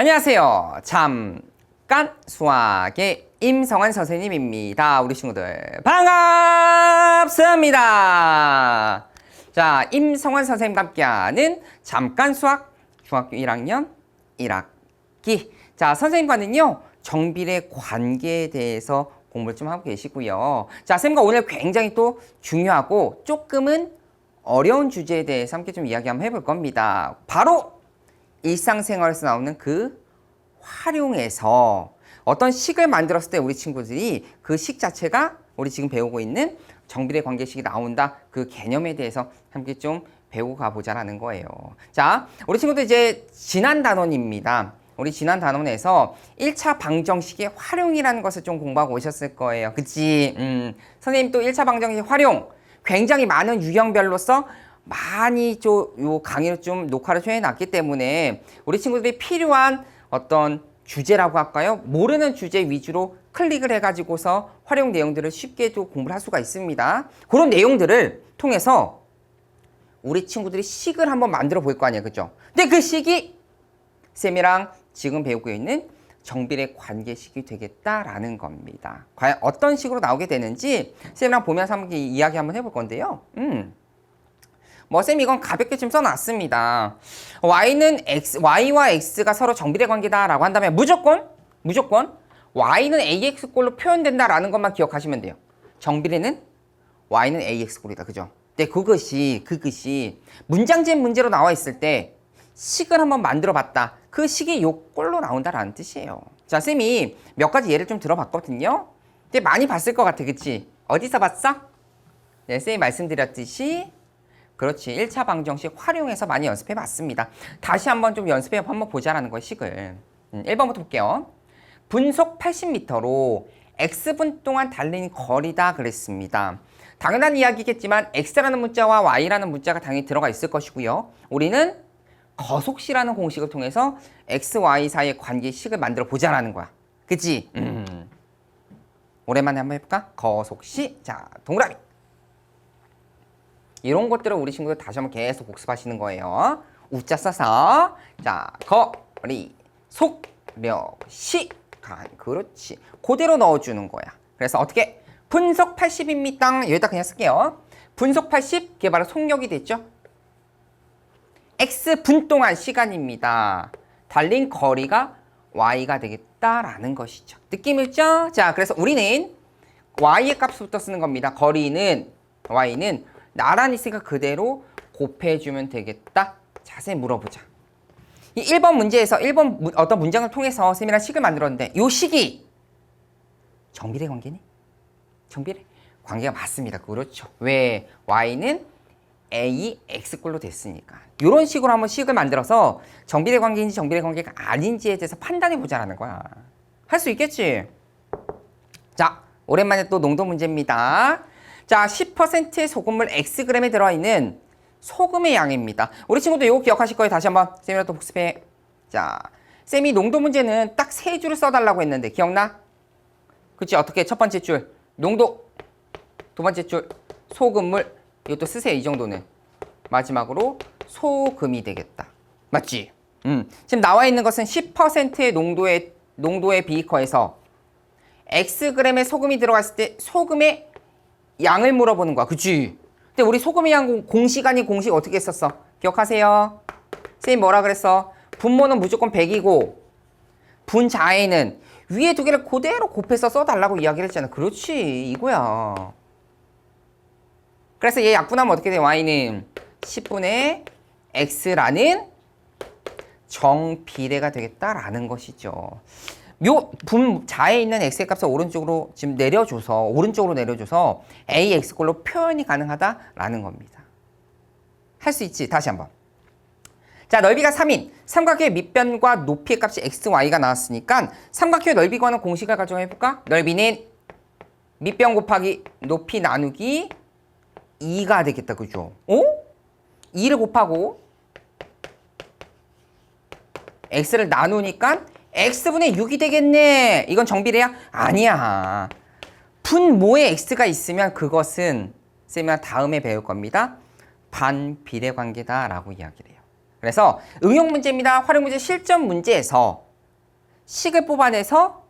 안녕하세요. 잠깐 수학의 임성환 선생님입니다. 우리 친구들 반갑습니다. 자, 임성환 선생님과 함께하는 잠깐 수학 중학교 1학년 1학기. 자, 선생님과는요 정비례 관계에 대해서 공부를 좀 하고 계시고요. 자, 쌤과 오늘 굉장히 또 중요하고 조금은 어려운 주제에 대해서 함께 좀 이야기 한번 해볼 겁니다. 바로 일상생활에서 나오는 그 활용해서 어떤 식을 만들었을 때 우리 친구들이 그 식 자체가 우리 지금 배우고 있는 정비례 관계식이 나온다 그 개념에 대해서 함께 좀 배우고 가보자라는 거예요. 자, 우리 친구들 이제 지난 단원입니다. 우리 지난 단원에서 1차 방정식의 활용이라는 것을 좀 공부하고 오셨을 거예요. 그치? 음, 선생님 또 1차 방정식 활용 굉장히 많은 유형별로서 많이 좀요 강의를 좀 녹화를 해 놨기 때문에 우리 친구들이 필요한 어떤 주제라고 할까요? 모르는 주제 위주로 클릭을 해가지고서 활용 내용들을 쉽게 또 공부를 할 수가 있습니다. 그런 내용들을 통해서 우리 친구들이 식을 한번 만들어 볼 거 아니에요. 그죠? 근데 그 식이 쌤이랑 지금 배우고 있는 정비례 관계식이 되겠다라는 겁니다. 과연 어떤 식으로 나오게 되는지 쌤이랑 보면서 한번 이야기 한번 해볼 건데요. 음. 뭐 쌤 이건 가볍게 좀 써놨습니다. y는 x, y와 x가 서로 정비례 관계다라고 한다면 무조건 무조건 y는 ax 꼴로 표현된다라는 것만 기억하시면 돼요. 정비례는 y는 ax 꼴이다, 그죠? 근데 그것이 그것이 문장집 문제로 나와 있을 때 식을 한번 만들어 봤다. 그 식이 요 꼴로 나온다라는 뜻이에요. 자, 쌤이 몇 가지 예를 좀 들어봤거든요. 근데 많이 봤을 것 같아, 그치? 어디서 봤어? 네, 쌤이 말씀드렸듯이 그렇지. 1차 방정식 활용해서 많이 연습해 봤습니다. 다시 한번 좀 연습해 한번 보자라는 거예요, 식을. 음, 1번부터 볼게요. 분속 80m로 x분 동안 달린 거리다 그랬습니다. 당연한 이야기겠지만 x라는 문자와 y라는 문자가 당연히 들어가 있을 것이고요. 우리는 거속시라는 공식을 통해서 x, y 사이의 관계식을 만들어 보자라는 거야. 그치? 음. 오랜만에 한번 해볼까? 거속시. 자, 동그라미. 이런 것들을 우리 친구들 다시 한번 계속 복습하시는 거예요. 우자 써서 자 거리 속력 시간 그렇지 그대로 넣어주는 거야. 그래서 어떻게 분속 80입니다. 여기다 그냥 쓸게요. 분속 80 그게 바로 속력이 됐죠. x 분 동안 시간입니다. 달린 거리가 y가 되겠다라는 것이죠. 느낌 있죠? 자 그래서 우리는 y의 값부터 쓰는 겁니다. 거리는 y는 나란히 있으니까 그대로 곱해주면 되겠다. 자세히 물어보자. 이 1번 문제에서 1번 문- 어떤 문장을 통해서 쌤이랑 식을 만들었는데 요 식이 정비례 관계니? 정비례? 관계가 맞습니다. 그렇죠. 왜? y는 a, x꼴로 됐으니까. 이런 식으로 한번 식을 만들어서 정비례 관계인지 정비례 관계가 아닌지에 대해서 판단해 보자라는 거야. 할 수 있겠지? 자, 오랜만에 또 농도 문제입니다. 자, 10%의 소금물 Xg에 들어있는 소금의 양입니다. 우리 친구들 이거 기억하실 거예요. 다시 한번 쌤이랑 또 복습해. 자, 쌤이 농도 문제는 딱 세 줄을 써달라고 했는데 기억나? 그치? 어떻게? 첫 번째 줄 농도, 두 번째 줄 소금물 이것도 쓰세요. 이 정도는. 마지막으로 소금이 되겠다. 맞지? 음. 지금 나와 있는 것은 10%의 농도의 농도의 비커에서 Xg의 소금이 들어갔을 때 소금의 양을 물어보는 거야. 그치? 근데 우리 소금의 양 아닌 공식 어떻게 했었어? 기억하세요? 선생님 뭐라 그랬어? 분모는 무조건 100이고 분자에는 위에 두 개를 그대로 곱해서 써달라고 이야기를 했잖아. 그렇지. 이거야. 그래서 얘 약분하면 어떻게 돼? y는 10분의 x라는 정비례가 되겠다라는 것이죠. 요 분자에 있는 x의 값을 오른쪽으로 지금 내려줘서 오른쪽으로 내려줘서 ax 꼴로 표현이 가능하다라는 겁니다. 할 수 있지. 다시 한번. 자, 넓이가 3인 삼각형의 밑변과 높이의 값이 x, y가 나왔으니까 삼각형의 넓이 구하는 공식을 가정해 볼까? 넓이는 밑변 곱하기 높이 나누기 2가 되겠다. 그죠? 어? 2를 곱하고 x를 나누니까 x분의 6이 되겠네. 이건 정비례야? 아니야. 분모에 x가 있으면 그것은 쌤이 다음에 배울 겁니다. 반비례 관계다라고 이야기를 해요. 그래서 응용 문제입니다. 활용 문제 실전 문제에서 식을 뽑아내서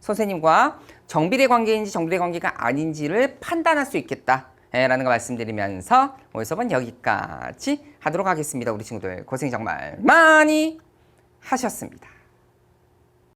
선생님과 정비례 관계인지 정비례 관계가 아닌지를 판단할 수 있겠다. 예, 라는 거 말씀드리면서 오늘 수업은 여기까지 하도록 하겠습니다. 우리 친구들 고생 정말 많이 하셨습니다.